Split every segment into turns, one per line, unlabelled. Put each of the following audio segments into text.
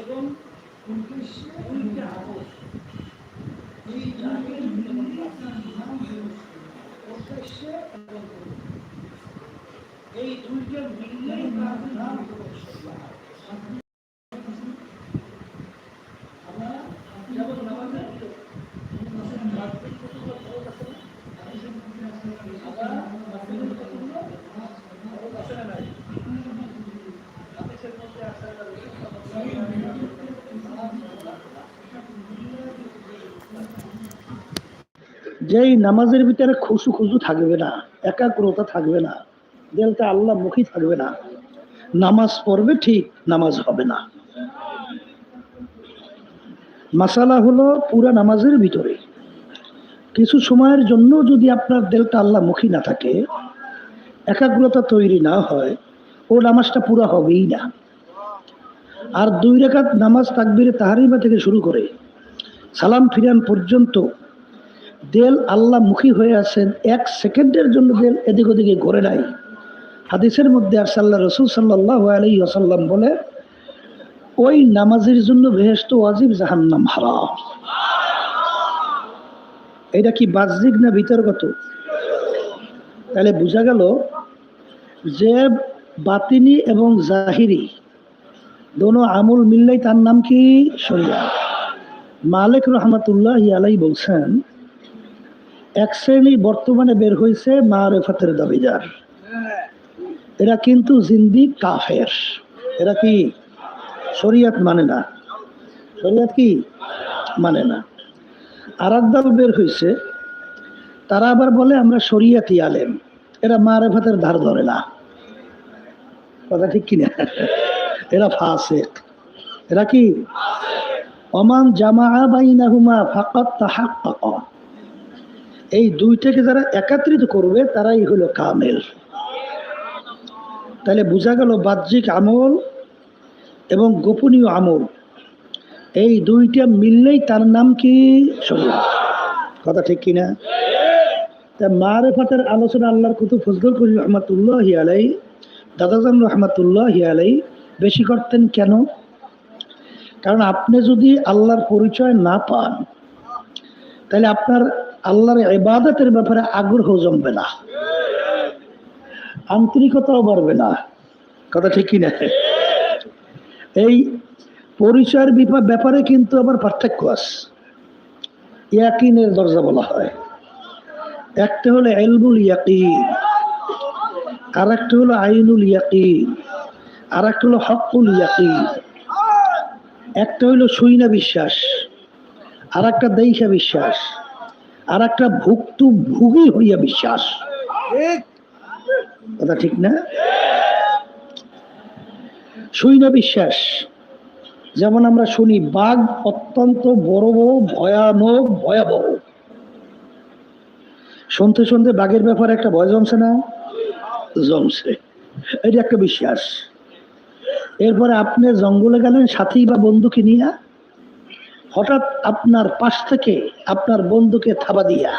এবং উদ্দেশ্যে উল্টে আবশ এই জাতির উদ্দেশ্যে এই দুইটা মিললেই তার নাম হলো সরিয়া। আমরা যেমন নামাজের ভিতর বাড়তি কতগুলো ফরজ আছে না? আবার বাড়তি কতগুলো ফরজ আছে না নাই? হাদিসের মধ্যে আছে আল্লাহ রাসূল সাল্লাল্লাহু আলাইহি যেই নামাজের ভিতরে খুশু খুশু থাকবে না, একাগ্রতা থাকবে না, দিলটা আল্লাহ মুখী থাকবে না, নামাজ পড়বে ঠিক, নামাজ হবে না। মাসালা হলো পুরা নামাজের ভিতরে। কিছু সময়ের জন্য যদি আপনার দিলটা আল্লাহ মুখী না থাকে, একাগ্রতা তৈরি না হয়, ও নামাজটা পুরা হবেই না। আর দুই রেখাত নামাজ তাকবিরে তাহারিমা থেকে শুরু করে সালাম ফিরান পর্যন্ত দেল আল্লাহ মুখী হয়ে আছেন, এক সেকেন্ডের জন্য দেল এদিক ওদিকে ঘরে নাই। হাদিসের মধ্যে আর সাল্লাহ রসুল সাল্লাহ আলী আসাল্লাম বলে, ওই নামাজের জন্য বেহেস্ত ওয়াজিব জাহান্নাম হারাম। এটা কি বাহ্যিক না বিতর্কত? তাহলে বোঝা গেল যে বাতিনি এবং জাহিরি দোনো আমুল মিললেই তার নাম কি? শরিয়া। মালিক রহমতুল্লাহ আলাই বলছেন এক শ্রেণি বর্তমানে বের হয়েছে মারেফাতের দাবিদার। এরা কিন্তু জিন্দি কাফের। এরা কি শরিয়াত মানে না? শরিয়াত কি মানে না? আর দল বের হয়েছে তারা আবার বলে, আমরা শরিয়াতি আলেম। এরা মারেফাতের ধার ধরে না। কথা ঠিক কিনা? এরা ফাসেক। এরা কি? অমান জামা বাইনাহুমা ফাকাত তাহাক্কাকা। এই দুইটাকে যারা একাত্রিত করবে, তারাই হলো কামেল। তাহলে বোঝা গেল বাহ্যিক আমল এবং গোপনীয় আমল। এই দুইটা মিললেই তার নাম কি? কথা ঠিক কিনা? তা মারেফাতের আলোচনা আল্লাহর কুতুব ফজলুল করিম রহমাতুল্লাহ আলাই দাদাজান রহমাতুল্লাহ আলাই বেশি করতেন কেন? কারণ আপনি যদি আল্লাহর পরিচয় না পান, তাহলে আপনার আল্লাহর ইবাদতের ব্যাপারে আগ্রহ জমবে না। আন্তরিকতাও বাড়বে না। কথা ঠিক কিনা? এই পরিচয়ের ব্যাপারে কিন্তু আবার পার্থক্য আছে। ইয়াকিনের দরজা বলা হয়। একটা হলো এলমুল ইয়াকিন আর একটা হলো আইনুল ইয়াকিন আর একটা হলো হকুল ইয়াকিন, একটা হলো সুইনা বিশ্বাস আর একটা দেইখা বিশ্বাস। আর একটা ভুক্তু ভুগি হইয়া বিশ্বাস। কথা ঠিক না? সুইনা বিশ্বাস। যেমন আমরা শুনি, বাঘ অত্যন্ত বড়, ভয়ানক, ভয়াবহ। শুনতে শুনতে বাঘের ব্যাপারে একটা ভয় জমছে না? জমছে। এটা একটা বিশ্বাস। এরপরে আপনি জঙ্গলে গেলেন, সাথী বা বন্ধুকে নিয়ে? হঠাৎ আপনার পাশ থেকে আপনার বন্ধুকে থাবা দিয়া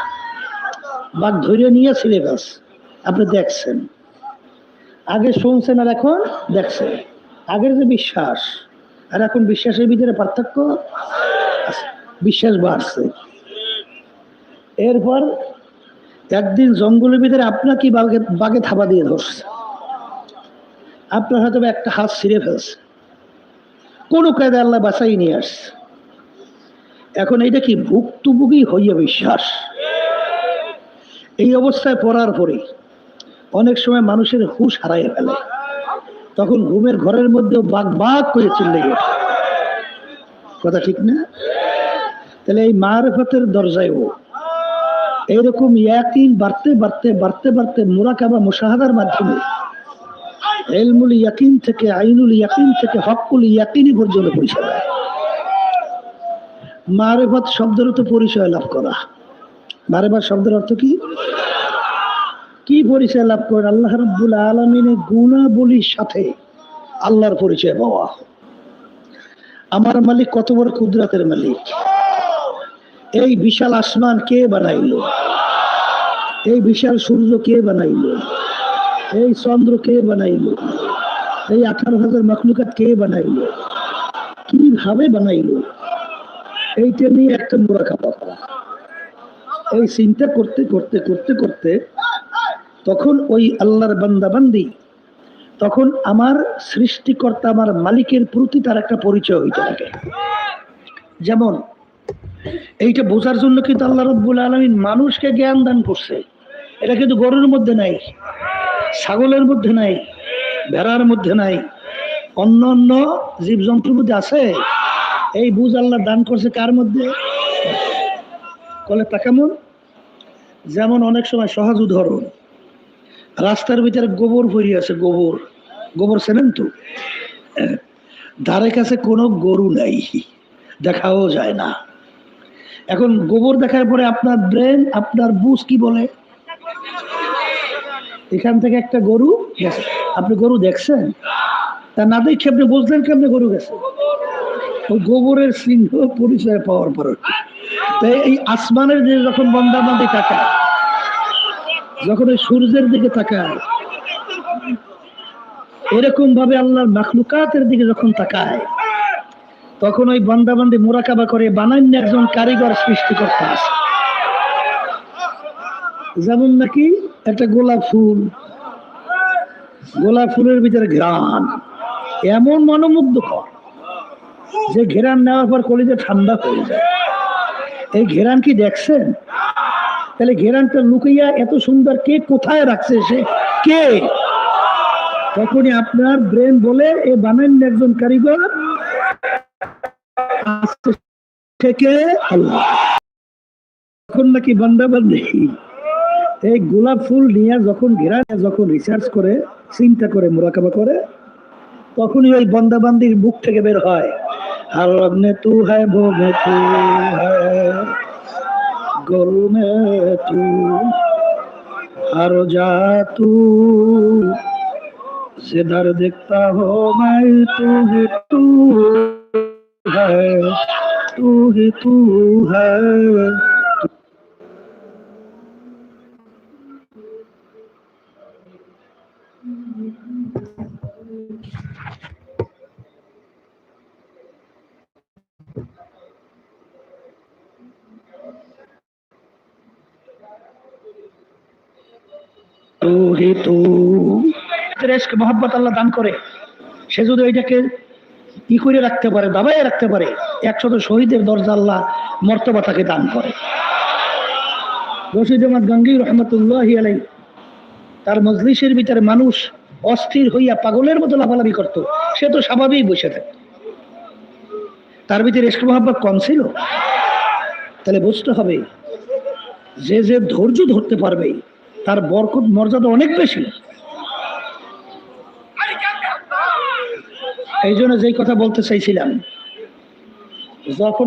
বাঘ ধরে নিয়ে সিলেবাস আপনি দেখছেন। আগে শুনছেন আর এখন দেখছেন। আগের যে বিশ্বাস, আর এখন বিশ্বাসের ভিতরে পার্থক্য বিশ্বাস বাড়ছে। এরপর একদিন জঙ্গলের ভিতরে আপনাকে বাঘে বাঘে থাবা দিয়ে ধরছে। আপনার হয়তো একটা হাত ছিঁড়ে ফেলছে। কোনো কায়দে আল্লাহ বাঁচাই নিয়ে আসছে। এখন এটা কি ভুক্তভোগী হইয়া বিশ্বাস? এই অবস্থায় পড়ার পরে অনেক সময় মানুষের হুশ হারাইয়া ফেলে। তখন ঘুমের ঘরের মধ্যেও বাঘ বাঘ করে চিল্লে কথা ঠিক না? তাহলে এই মারফতের দরজায় ও এইরকম ইয়াকিন বাড়তে বাড়তে বাড়তে বাড়তে মোরাকাবা মুশাহাদার মাধ্যমে এলমুল ইয়াকিন থেকে আইনুল ইয়াকিন থেকে হকুল ইয়াকিনি পর্যন্ত দেয় মারেফত শব্দের তো পরিচয় লাভ করা। মারেফত শব্দের অর্থ কি? কি পরিচয় লাভ করেন? আল্লাহ রব্বুল আলমিনের গুণাবলীর সাথে আল্লাহর পরিচয় পাওয়া। আমার মালিক কত বড় কুদরাতের মালিক। এই বিশাল আসমান কে বানাইলো? এই বিশাল সূর্য কে বানাইলো? এই চন্দ্র কে বানাইলো? এই আঠারো হাজার মখলুকাত কে বানাইলো? কীভাবে বানাইলো? এইটা নিয়ে একটা মোরাকাবা এই চিন্তা করতে করতে করতে করতে তখন ওই আল্লাহর বান্দাবান্দি, তখন আমার সৃষ্টিকর্তা, আমার মালিকের প্রতি তার একটা পরিচয় হইতে থাকে। যেমন, এইটা বোঝার জন্য কিন্তু আল্লাহ রব্বুল আলমিন মানুষকে জ্ঞান দান করছে। এটা কিন্তু গরুর মধ্যে নাই, ছাগলের মধ্যে নাই, ভেড়ার মধ্যে নাই অন্য অন্য জীবজন্তুর মধ্যে আছে। এই বুঝ আল্লাহ দান করছে কার মধ্যে? কলে যেমন অনেক সময় সহজ উদাহরণ, রাস্তার ভিতরে গোবর ভরি আছে, গোবর। গোবর চেনেন তো? ধারে কাছে কোনো গরু নাই, দেখাও যায় না। এখন গোবর দেখার পরে আপনার ব্রেন, আপনার বুঝ কি বলে? এখান থেকে একটা গরু গেছে আপনি গরু দেখছেন? তা না দেখে আপনি বুঝলেন কেমনে গরু গেছে? গোবরের সিংহ পরিচয় পাওয়ার পর। তাই এই আসমানের দিকে যখন বন্দাবান্দি তাকায়, যখন ওই সূর্যের দিকে তাকায় এরকম ভাবে আল্লাহর মাখলুকাতের দিকে যখন তাকায়, তখন ওই বন্দাবান্দি মোরাকাবা করে বানান্য একজন কারিগর সৃষ্টি করতে আসে। যেমন নাকি একটা গোলাপ ফুল, গোলাপ ফুলের ভিতরে ঘ্রাণ, এমন মনোমুগ্ধকর। যে ঘেরান নেওয়ার পর কলিজে ঠান্ডা হয়ে যায় এই ঘেরান কি দেখছেন? তাহলে ঘেরানটা লুকিয়া এত সুন্দর কে কোথায় রাখছে সে? কে? তখনই আপনার ব্রেন বলে, এ বানান একজন কারিগর। থেকে তখন নাকি বান্দাবান্দি এই গোলাপ ফুল নিয়ে যখন ঘেরান, যখন রিসার্চ করে, চিন্তা করে, মোরাকাবা করে, তখনই ওই বন্দাবান্দির মুখ থেকে বের হয়। हर रब ने तू है वो में तू है गुरु में तू हर जा तू सिधर दिखता हो मैं तू ही तू है तू ही तू है তু হি রেস্ক মোহাম্মত আল্লাহ দান করে। সে যদি ওইটাকে ই করে রাখতে পারে দাবাই রাখতে পারে একশত শহীদের দরজা আল্লাহ মর্তবা তাকে দান করে। রশিদ আহমদ গঙ্গি রহমতুল্লাহ আলাই তার মজলিসের ভিতরে মানুষ অস্থির হইয়া পাগলের মতো লাফালাফি করত। সে তো স্বাভাবিক বসে থাকে। তার ভিতরে রেস্ক মোহাম্মত কম ছিল। তাহলে বুঝতে হবে, যে যে ধৈর্য ধরতে পারবে তার বরকত মর্যাদা অনেক বেশি। এই জন্য যেই কথা বলতে চাইছিলাম যখন